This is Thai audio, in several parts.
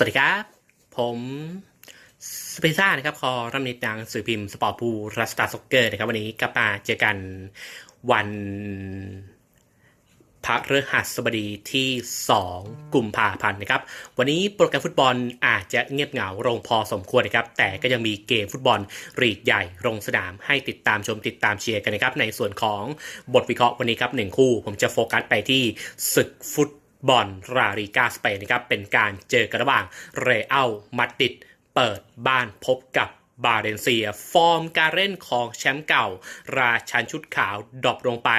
สวัสดีครับ ผมสเปซ่านะครับ คอรัมนิตดังสื่อพิมพ์สปอร์ตพูรัสตาซ็อกเกอร์นะครับ วันนี้กลับมาเจอกันวันพระฤหัสบดีที่ 2 กุมภาพันธ์นะครับ วันนี้โปรแกรมฟุตบอลอาจจะเงียบเหงาลงพอสมควรนะครับ แต่ก็ยังมีเกมฟุตบอลรีกใหญ่ลงสนามให้ติดตามชมติดตามเชียร์กันนะครับ ในส่วนของบทวิเคราะห์วันนี้ครับหนึ่งคู่ ผมจะโฟกัสไปที่ศึกฟุต บอลราลีกาสเปนนะครับเป็นการเจอกันระหว่างเรอัลมาดริดเปิดบ้านพบกับ บาเรนเซีย ฟอร์มการเล่นของแชมป์เก่า ราชันชุดขาวดรอปลงไป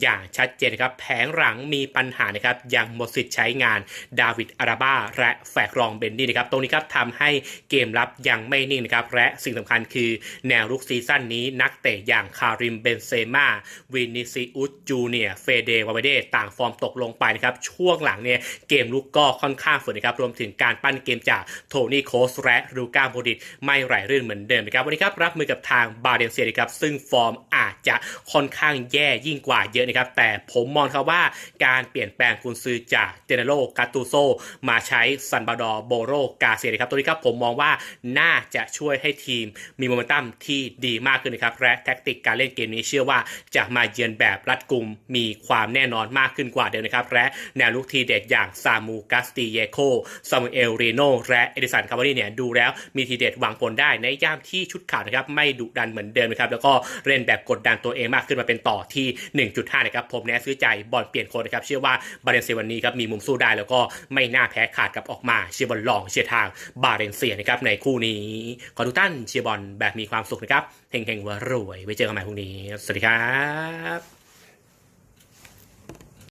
อย่างชัดเจนครับแผงหลังมีปัญหานะครับยังหมดสิทธิ์ใช้งานดาวิดอาราบ้าและแฟกรองเบนดี้นะครับตรงนี้ครับทำให้เกมรับยังไม่นิ่งนะครับและสิ่งสำคัญคือแนวรุกซีซั่นนี้นักเตะอย่างคาริมเบนเซม่าวินิซิอุสจูเนียเฟเดวาเวเดต่างฟอร์มตกลงไปนะครับช่วงหลังเนี่ยเกมลุกก็ค่อนข้างฝืนนะครับรวมถึงการปั้นเกมจากโทนี่โคสและลูก้าโมดิตไม่ไหลรื่นเหมือนเดิมนะครับวันนี้ครับรับมือกับทางบาเดนเซียนะครับซึ่งฟอร์มอาจจะค่อนข้างแย่ยิ่งกว่าเยอะนะครับแต่ผมมองครับว่าการเปลี่ยนแปลงกุนซือจากเจเนโรกาตูโซมาใช้ซันบาดอร์โบโรกาเซียนะครับตัวนี้ครับผมมองว่าน่าจะช่วยให้ทีมมีโมเมนตัมที่ดีมากขึ้นนะครับและแท็กติกการเล่นเกมนี้เชื่อว่าจะมาเยือนแบบรัดกุมมีความแน่นอนมากขึ้นกว่าเดิมนะครับและแนวลุกทีเด็ดอย่างซามูกัสติเยโคซามูเอลเรโนและเอดิสันคาร์บานีเนี่ยดูแล้วมีทีเด็ดหวังผลได้ในย่ามที่ชุดขาวนะครับไม่ดุดันเหมือนเดิมนะครับแล้วก็เล่นแบบกดดันตัวเองมากขึ้นมาเป็นต่อที่ 1.5 นะครับผมแนะซื้อใจบอลเปลี่ยนโคนนะครับเชื่อว่าบาเรนเซียวันนี้ครับมีมุมสู้ได้แล้วก็ไม่น่าแพ้ขาดกับออกมาเชียร์บอลลองเชียร์ทางบาเรนเซียนะครับในคู่นี้ขอทุกท่านเชียร์บอลแบบมีความสุขนะครับเฮงๆว่ารวยไว้เจอกันใหม่พรุ่งนี้ สวัสดีครับ